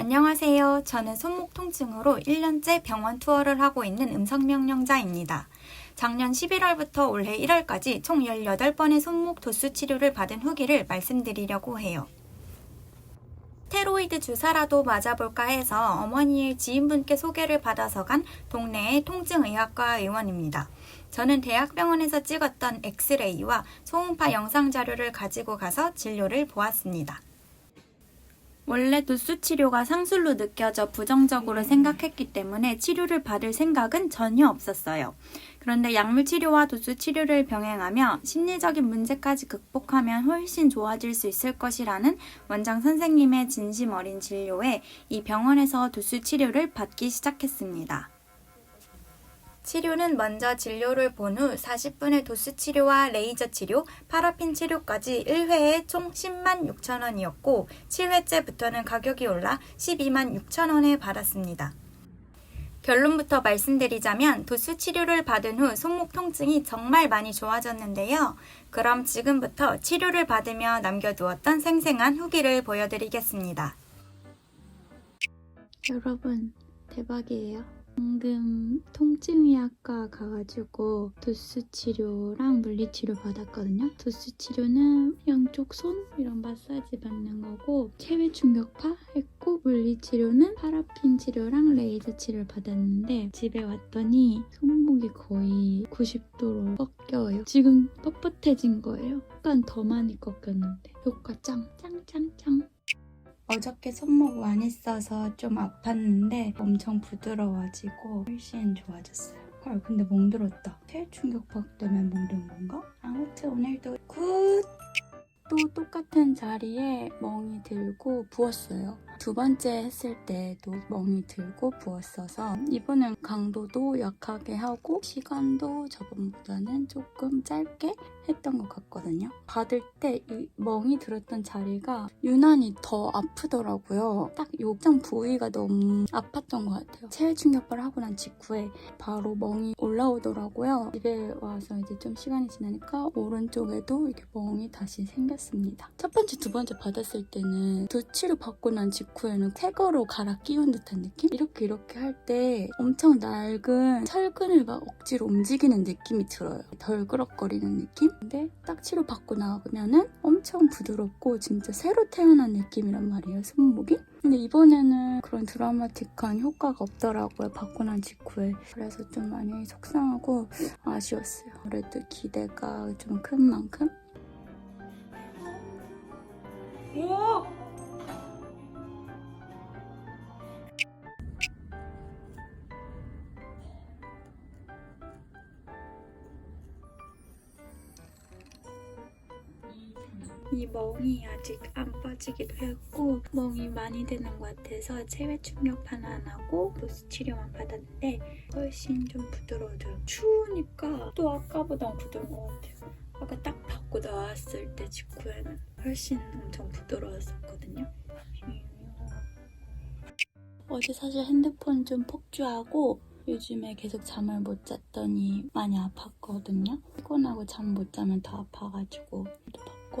안녕하세요. 저는 손목 통증으로 1년째 병원 투어를 하고 있는 음성명령자입니다. 작년 11월부터 올해 1월까지 총 18번의 손목 도수 치료를 받은 후기를 말씀드리려고 해요. 스테로이드 주사라도 맞아볼까 해서 어머니의 지인분께 소개를 받아서 간 동네의 통증의학과 의원입니다. 저는 대학병원에서 찍었던 엑스레이와 초음파 영상 자료를 가지고 가서 진료를 보았습니다. 원래 도수 치료가 상술로 느껴져 부정적으로 생각했기 때문에 치료를 받을 생각은 전혀 없었어요. 그런데 약물 치료와 도수 치료를 병행하며 심리적인 문제까지 극복하면 훨씬 좋아질 수 있을 것이라는 원장 선생님의 진심 어린 진료에 이 병원에서 도수 치료를 받기 시작했습니다. 치료는 먼저 진료를 본 후 40분의 도수 치료와 레이저 치료, 파라핀 치료까지 1회에 총 10만 6천 원이었고 7회째부터는 가격이 올라 12만 6천 원에 받았습니다. 결론부터 말씀드리자면 도수 치료를 받은 후 손목 통증이 정말 많이 좋아졌는데요. 그럼 지금부터 치료를 받으며 남겨두었던 생생한 후기를 보여드리겠습니다. 여러분 대박이에요. 방금 통증의학과 가가지고 도수 치료랑 물리 치료 받았거든요. 도수 치료는 양쪽 손 이런 마사지 받는 거고 체외 충격파 했고 물리 치료는 파라핀 치료랑 레이저 치료를 받았는데 집에 왔더니 손목이 거의 90도로 꺾여요. 지금 뻣뻣해진 거예요. 약간 더 많이 꺾였는데 효과 짱 짱 짱 짱. 어저께 손목 많이 써서 좀 아팠는데 엄청 부드러워지고 훨씬 좋아졌어요. 헐 근데 멍들었다. 체충격파 때문에 멍든 건가? 아무튼 오늘도 굿! 또 똑같은 자리에 멍이 들고 부었어요. 두 번째 했을 때도 멍이 들고 부었어서 이번엔 강도도 약하게 하고 시간도 저번보다는 조금 짧게 했던 것 같거든요. 받을 때 이 멍이 들었던 자리가 유난히 더 아프더라고요. 딱 요정 부위가 너무 아팠던 것 같아요. 체외 충격파를 하고 난 직후에 바로 멍이 올라오더라고요. 집에 와서 이제 좀 시간이 지나니까 오른쪽에도 이렇게 멍이 다시 생겼습니다. 첫 번째, 두 번째 받았을 때는 도치료 받고 난 직후 에는 새 거로 갈아 끼운 듯한 느낌? 이렇게 이렇게 할 때 엄청 낡은 철근을 막 억지로 움직이는 느낌이 들어요. 덜그럭거리는 느낌? 근데 딱 치료 받고 나오면은 엄청 부드럽고 진짜 새로 태어난 느낌이란 말이에요, 손목이. 근데 이번에는 그런 드라마틱한 효과가 없더라고요, 받고 난 직후에. 그래서 좀 많이 속상하고 아쉬웠어요. 그래도 기대가 좀 큰 만큼 이 멍이 아직 안 빠지기도 했고 멍이 많이 드는 것 같아서 체외 충격파는 안 하고 보스 치료만 받았는데 훨씬 좀 부드러워져요. 추우니까 또 아까보다 부드러운 것 같아요. 아까 딱 받고 나왔을 때 직후에는 훨씬 엄청 부드러웠었거든요. 어제 사실 핸드폰 좀 폭주하고 요즘에 계속 잠을 못 잤더니 많이 아팠거든요. 피곤하고 잠 못 자면 더 아파가지고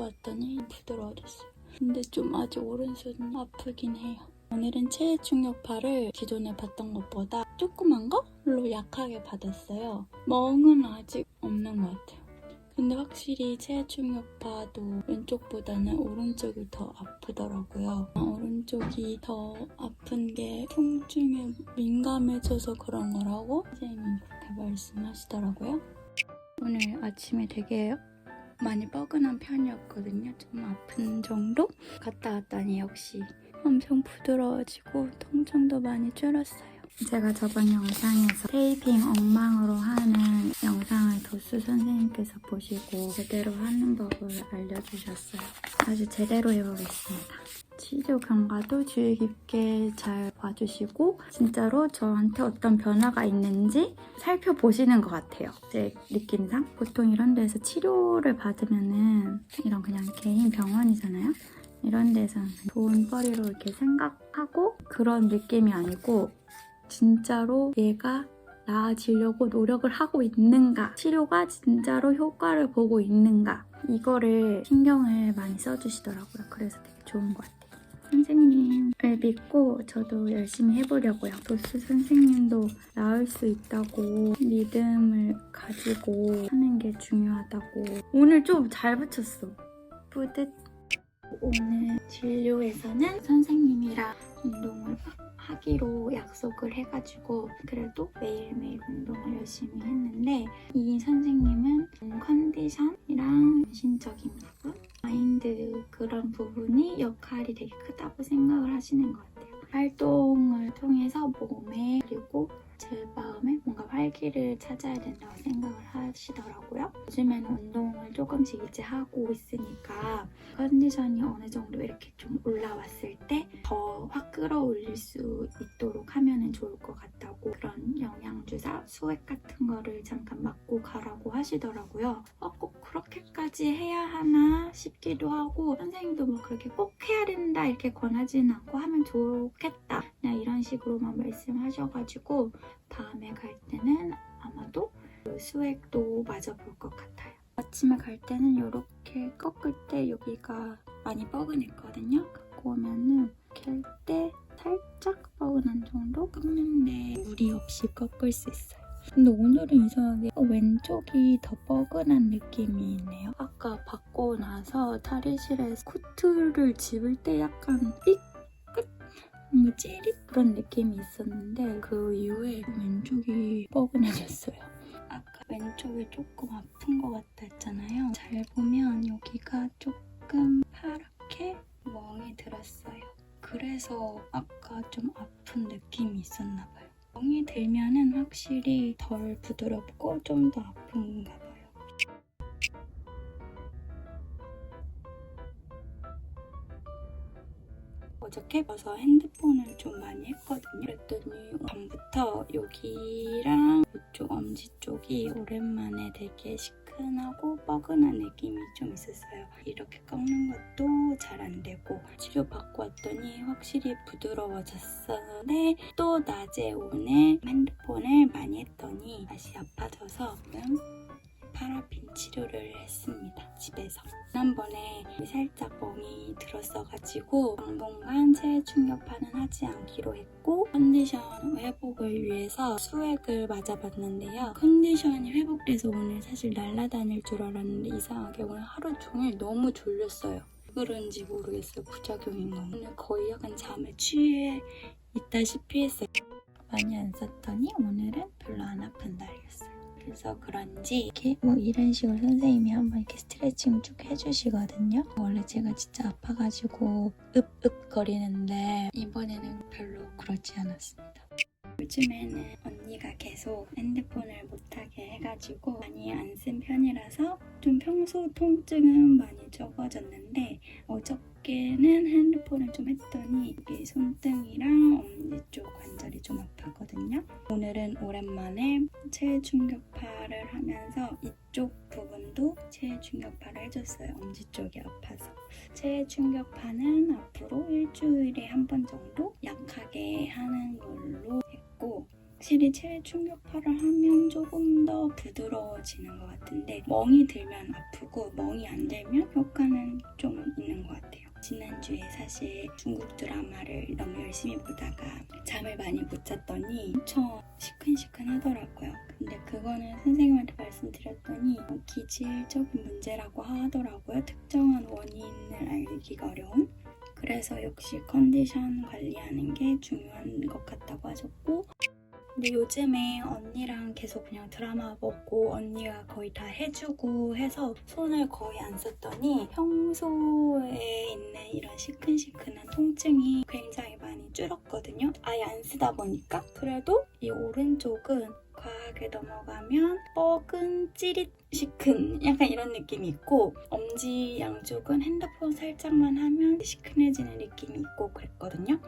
또 받고 왔더니 부드러워졌어요. 근데 좀 아직 오른손은 아프긴 해요. 오늘은 체외 충격파를 기존에 받던 것보다 조그만 걸로 약하게 받았어요. 멍은 아직 없는 것 같아요. 근데 확실히 체외 충격파도 왼쪽보다는 오른쪽이 더 아프더라고요. 아, 오른쪽이 더 아픈 게 통증에 민감해져서 그런 거라고 선생님이 그렇게 말씀하시더라고요. 오늘 아침에 되게 많이 뻐근한 편이었거든요. 좀 아픈 정도? 갔다 왔더니 역시 엄청 부드러워지고 통증도 많이 줄었어요. 제가 저번 영상에서 테이핑 엉망으로 하는 영상을 도수 선생님께서 보시고 제대로 하는 법을 알려주셨어요. 아주 제대로 해보겠습니다. 치료 경과도 주의 깊게 잘 봐주시고 진짜로 저한테 어떤 변화가 있는지 살펴보시는 것 같아요. 제 느낌상 보통 이런 데서 치료를 받으면은 이런 그냥 개인 병원이잖아요. 이런 데서는 돈벌이로 이렇게 생각하고 그런 느낌이 아니고 진짜로 얘가 나아지려고 노력을 하고 있는가 치료가 진짜로 효과를 보고 있는가 이거를 신경을 많이 써주시더라고요. 그래서 되게 좋은 것 같아요. 선생님을 믿고 저도 열심히 해보려고요. 도스 선생님도 나을 수 있다고 믿음을 가지고 하는 게 중요하다고. 오늘 좀 잘 붙였어. 뿌듯. 오늘 진료에서는 선생님이랑 운동을 하기로 약속을 해가지고 그래도 매일매일 운동을 열심히 했는데 이 선생님은 컨디션이랑 정신적인 부분, 마인드 그런 부분이 역할이 되게 크다고 생각을 하시는 것 같아요. 활동을 통해서 몸에 그리고 제 마음에 뭔가 활기를 찾아야 된다고 생각을 하시더라고요. 요즘에는 운동을 조금씩 이제 하고 있으니까 컨디션이 어느 정도 이렇게 좀 올라왔을 때 더 확 끌어올릴 수 있도록 하면 좋을 것 같다고 그런 영양주사, 수액 같은 거를 잠깐 맞고 가라고 하시더라고요. 어, 꼭 그렇게까지 해야 하나 싶기도 하고 선생님도 뭐 그렇게 꼭 해야 된다 이렇게 권하지는 않고 하면 좋겠다 그냥 이런 식으로만 말씀하셔가지고 다음에 갈 때는 아마도 그 수액도 맞아볼 것 같아요. 아침에 갈 때는 이렇게 꺾을 때 여기가 많이 뻐근했거든요. 갖고 오면은 할때 살짝 뻐근한 정도 꺾는데 무리 없이 꺾을 수 있어요. 근데 오늘은 이상하게 왼쪽이 더 뻐근한 느낌이 있네요. 아까 받고 나서 탈의실에서 코트를 집을 때 약간 삐끗? 뭔가 찌릿 그런 느낌이 있었는데 그 이후에 왼쪽이 뻐근해졌어요. 아까 왼쪽이 조금 아픈 것 같다 했잖아요. 잘 보면 여기가 조금 파랗게 멍이 들었어요. 그래서 아까 좀 아픈 느낌이 있었나 봐요. 멍이 들면은 확실히 덜 부드럽고 좀 더 아픈가 봐요. 어저께 와서 핸드폰을 좀 많이 했거든요. 그랬더니 밤부터 여기랑 이쪽 엄지 쪽이 오랜만에 되게 시 큰하고 뻐근한 느낌이 좀 있었어요. 이렇게 꺾는 것도 잘 안 되고 치료 받고 왔더니 확실히 부드러워졌었는데 또 낮에 오늘 핸드폰을 많이 했더니 다시 아파져서 지금 파라핀 치료를 했습니다. 집에서. 지난번에 살짝 멍이 들었어가지고 당분간 체해 충격파는 하지 않기로 했고 컨디션 회복을 위해서 수액을 맞아봤는데요. 컨디션이 회복돼서 오늘 사실 날아다닐 줄 알았는데 이상하게 오늘 하루 종일 너무 졸렸어요. 왜 그런지 모르겠어요. 부작용인가. 오늘 거의 약간 잠에 취해 있다시피 했어요. 많이 안 썼더니 오늘은 별로 안 아픈 날이었어요. 그래서 그런지 이렇게 뭐 이런 식으로 선생님이 한번 이렇게 스트레칭 쭉 해주시거든요. 원래 제가 진짜 아파가지고 읍읍 거리는데 이번에는 별로 그렇지 않았습니다. 요즘에는 언니가 계속 핸드폰을 못하게 해가지고 많이 안 쓴 편이라서 좀 평소 통증은 많이 적어졌는데 어저께 는 핸드폰을 좀 했더니 여기 손등이랑 엄지 쪽 관절이 좀 아팠거든요. 오늘은 오랜만에 체해 충격파를 하면서 이쪽 부분도 체해 충격파를 해줬어요. 엄지 쪽이 아파서. 체해 충격파는 앞으로 일주일에 한 번 정도 약하게 하는 걸로 했고 확실히 체해 충격파를 하면 조금 더 부드러워지는 것 같은데 멍이 들면 아프고 멍이 안 들면 효과는 좀 있는 것 같아요. 지난주에 사실 중국 드라마를 너무 열심히 보다가 잠을 많이 못 잤더니 엄청 시큰시큰 하더라고요. 근데 그거는 선생님한테 말씀드렸더니 기질적인 문제라고 하더라고요. 특정한 원인을 알기가 어려운. 그래서 역시 컨디션 관리하는 게 중요한 것 같다고 하셨고 근데 요즘에 언니랑 계속 그냥 드라마 보고 언니가 거의 다 해주고 해서 손을 거의 안 썼더니 평소에 있는 이런 시큰시큰한 통증이 굉장히 많이 줄었거든요. 아예 안 쓰다 보니까. 그래도 이 오른쪽은 과하게 넘어가면 뻐근, 찌릿, 시큰 약간 이런 느낌이 있고 엄지 양쪽은 핸드폰 살짝만 하면 시큰해지는 느낌이 있고 그랬거든요.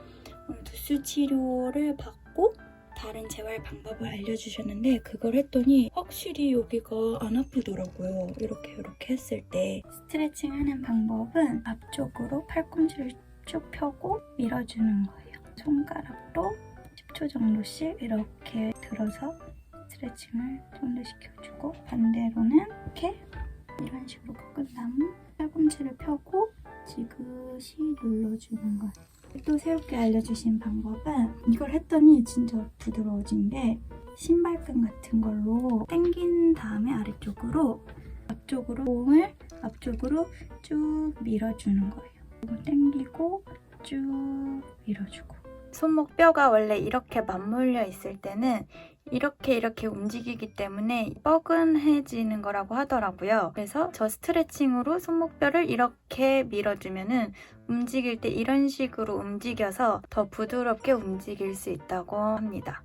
오늘 두수 치료를 받고 다른 재활 방법을 알려주셨는데 그걸 했더니 확실히 여기가 안 아프더라고요. 이렇게 이렇게 했을 때 스트레칭 하는 방법은 앞쪽으로 팔꿈치를 쭉 펴고 밀어주는 거예요. 손가락으로 10초 정도씩 이렇게 들어서 스트레칭을 좀 더 시켜주고 반대로는 이렇게 이런 식으로 꺾은 다음 팔꿈치를 펴고 지그시 눌러주는 거예요. 또 새롭게 알려주신 방법은 이걸 했더니 진짜 부드러워진 게 신발끈 같은 걸로 당긴 다음에 아래쪽으로 앞쪽으로 몸을 앞쪽으로 쭉 밀어주는 거예요. 당기고 쭉 밀어주고 손목 뼈가 원래 이렇게 맞물려 있을 때는 이렇게 이렇게 움직이기 때문에 뻐근해지는 거라고 하더라고요. 그래서 저 스트레칭으로 손목뼈를 이렇게 밀어주면은 움직일 때 이런 식으로 움직여서 더 부드럽게 움직일 수 있다고 합니다.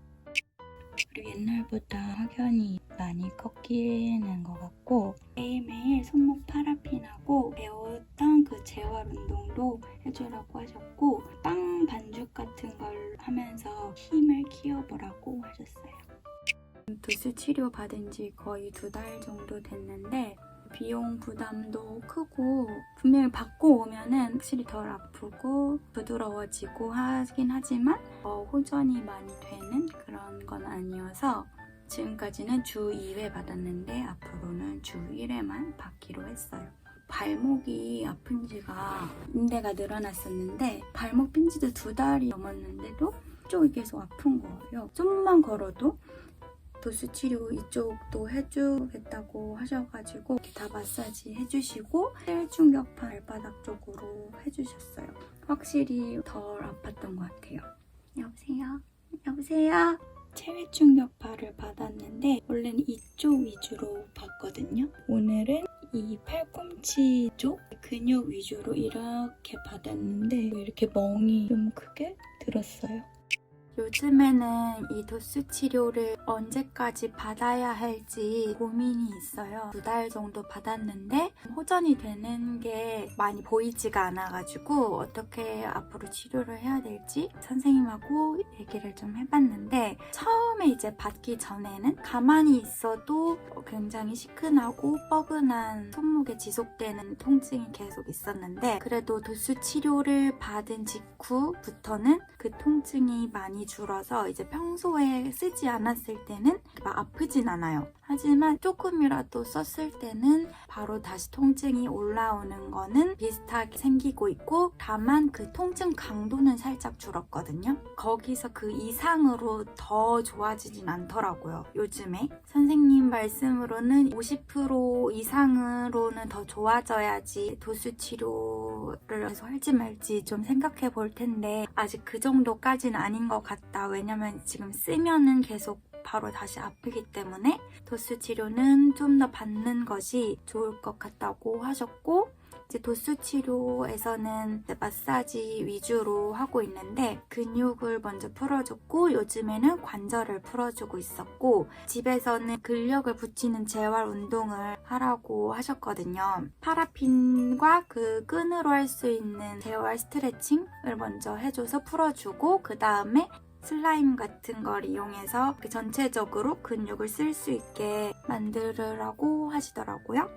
그리고 옛날보다 확연히 많이 꺾이는 것 같고 매일매일 손목 파라핀하고 배웠던 그 재활 운동도 해주라고 하셨고 빵 반죽 같은 걸 하면서 힘을 키워보라고 하셨어요. 도수 치료 받은 지 거의 두 달 정도 됐는데 비용 부담도 크고 분명히 받고 오면은 확실히 덜 아프고 부드러워지고 하긴 하지만 어, 호전이 많이 되는 그런 건 아니어서 지금까지는 주 2회 받았는데 앞으로는 주 1회만 받기로 했어요. 발목이 아픈 지가 인대가 늘어났었는데 발목 핀 지도 두 달이 넘었는데도 이쪽이 계속 아픈 거예요. 좀만 걸어도 도수 치료 이쪽도 해주겠다고 하셔가지고 다 마사지 해주시고 셀 충격파 발바닥 쪽으로 해주셨어요. 확실히 덜 아팠던 것 같아요. 여보세요? 여보세요? 체외 충격파를 받았는데 원래는 이쪽 위주로 받거든요. 오늘은 이 팔꿈치 쪽 근육 위주로 이렇게 받았는데 이렇게 멍이 좀 크게 들었어요. 요즘에는 이 도수 치료를 언제까지 받아야 할지 고민이 있어요. 두 달 정도 받았는데 호전이 되는 게 많이 보이지가 않아가지고 어떻게 앞으로 치료를 해야 될지 선생님하고 얘기를 좀 해봤는데 처음에 이제 받기 전에는 가만히 있어도 굉장히 시큰하고 뻐근한 손목에 지속되는 통증이 계속 있었는데 그래도 도수 치료를 받은 직후부터는 그 통증이 많이 줄어서 이제 평소에 쓰지 않았을 때는 막 아프진 않아요. 하지만 조금이라도 썼을 때는 바로 다시 통증이 올라오는 거는 비슷하게 생기고 있고 다만 그 통증 강도는 살짝 줄었거든요. 거기서 그 이상으로 더 좋아지진 않더라고요. 요즘에 선생님 말씀으로는 50% 이상으로는 더 좋아져야지 도수 치료 를 계속 할지 말지 좀 생각해 볼 텐데 아직 그 정도까지는 아닌 것 같다. 왜냐면 지금 쓰면은 계속 바로 다시 아프기 때문에 도수 치료는 좀 더 받는 것이 좋을 것 같다고 하셨고 이제 도수 치료에서는 마사지 위주로 하고 있는데 근육을 먼저 풀어줬고 요즘에는 관절을 풀어주고 있었고 집에서는 근력을 붙이는 재활 운동을 하라고 하셨거든요. 파라핀과 그 끈으로 할 수 있는 재활 스트레칭을 먼저 해줘서 풀어주고 그 다음에 슬라임 같은 걸 이용해서 그 전체적으로 근육을 쓸 수 있게 만들으라고 하시더라고요.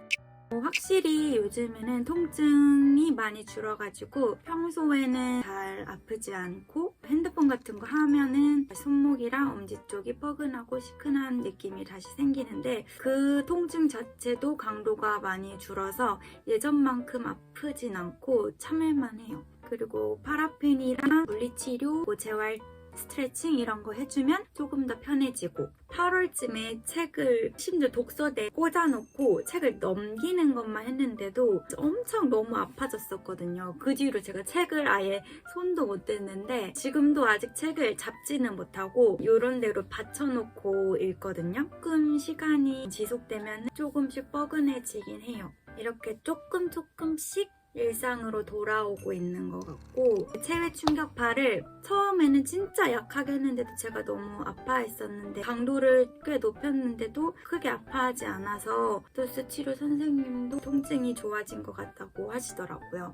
어, 확실히 요즘에는 통증이 많이 줄어가지고 평소에는 잘 아프지 않고 핸드폰 같은 거 하면은 손목이랑 엄지 쪽이 뻐근하고 시큰한 느낌이 다시 생기는데 그 통증 자체도 강도가 많이 줄어서 예전만큼 아프진 않고 참을만 해요. 그리고 파라핀이랑 물리치료, 뭐 재활 스트레칭 이런 거 해주면 조금 더 편해지고 8월쯤에 책을 심지어 독서대에 꽂아놓고 책을 넘기는 것만 했는데도 엄청 너무 아파졌었거든요. 그 뒤로 제가 책을 아예 손도 못 댔는데 지금도 아직 책을 잡지는 못하고 이런 데로 받쳐놓고 읽거든요. 조금 시간이 지속되면 조금씩 뻐근해지긴 해요. 이렇게 조금 조금씩 일상으로 돌아오고 있는 것 같고 체외 충격파를 처음에는 진짜 약하게 했는데도 제가 너무 아파했었는데 강도를 꽤 높였는데도 크게 아파하지 않아서 도스 치료 선생님도 통증이 좋아진 것 같다고 하시더라고요.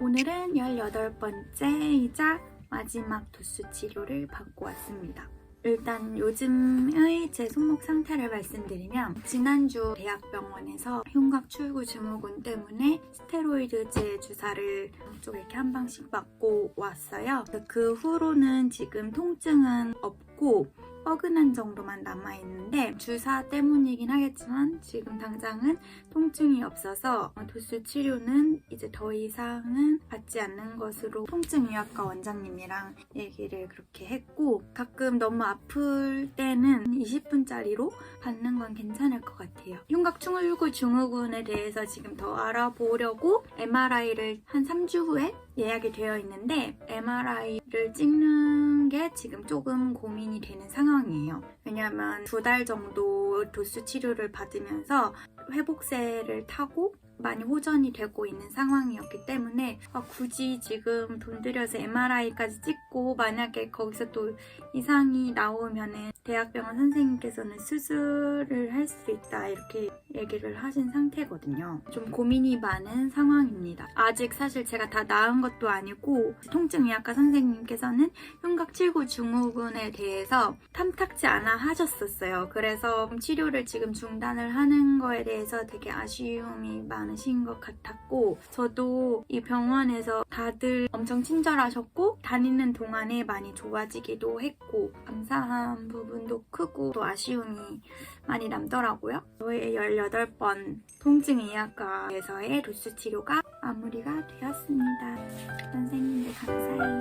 오늘은 18번째이자 마지막 도수 치료를 받고 왔습니다. 일단 요즘의 제 손목 상태를 말씀드리면 지난주 대학병원에서 흉곽 출구 증후군 때문에 스테로이드제 주사를 쪽 이렇게 한 방씩 맞고 왔어요. 그 후로는 지금 통증은 없고 뻐근한 정도만 남아있는데 주사 때문이긴 하겠지만 지금 당장은 통증이 없어서 도수 치료는 이제 더 이상은 받지 않는 것으로 통증의학과 원장님이랑 얘기를 그렇게 했고 가끔 너무 아플 때는 20분짜리로 받는 건 괜찮을 것 같아요. 흉곽충울구 증후군에 대해서 지금 더 알아보려고 MRI를 한 3주 후에 예약이 되어 있는데 MRI를 찍는 게 지금 조금 고민이 되는 상황이에요. 왜냐하면 두 달 정도 도수 치료를 받으면서 회복세를 타고 많이 호전이 되고 있는 상황이었기 때문에 아, 굳이 지금 돈 들여서 MRI까지 찍고 만약에 거기서 또 이상이 나오면은 대학병원 선생님께서는 수술을 할 수 있다 이렇게 얘기를 하신 상태거든요. 좀 고민이 많은 상황입니다. 아직 사실 제가 다 나은 것도 아니고 통증의학과 선생님께서는 흉곽칠구 증후군에 대해서 탐탁지 않아 하셨었어요. 그래서 치료를 지금 중단을 하는 거에 대해서 되게 아쉬움이 많 으신 것 같았고 저도 이 병원에서 다들 엄청 친절하셨고 다니는 동안에 많이 좋아지기도 했고 감사한 부분도 크고 또 아쉬움이 많이 남더라고요. 저의 18번 통증 의학과에서의 도수 치료가 마무리가 되었습니다. 선생님들 감사해요.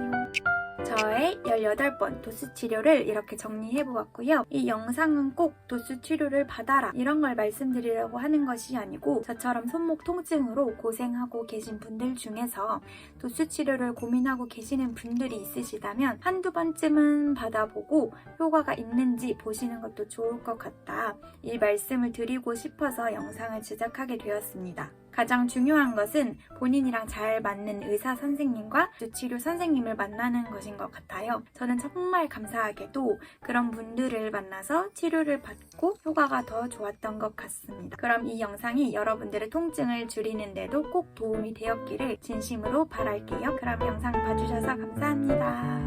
저의 18번 도수 치료를 이렇게 정리해 보았고요. 이 영상은 꼭 도수 치료를 받아라 이런 걸 말씀드리려고 하는 것이 아니고 저처럼 손목 통증으로 고생하고 계신 분들 중에서 도수 치료를 고민하고 계시는 분들이 있으시다면 한두 번쯤은 받아보고 효과가 있는지 보시는 것도 좋을 것 같다. 이 말씀을 드리고 싶어서 영상을 제작하게 되었습니다. 가장 중요한 것은 본인이랑 잘 맞는 의사 선생님과 치료 선생님을 만나는 것인 것 같아요. 저는 정말 감사하게도 그런 분들을 만나서 치료를 받고 효과가 더 좋았던 것 같습니다. 그럼 이 영상이 여러분들의 통증을 줄이는데도 꼭 도움이 되었기를 진심으로 바랄게요. 그럼 영상 봐주셔서 감사합니다.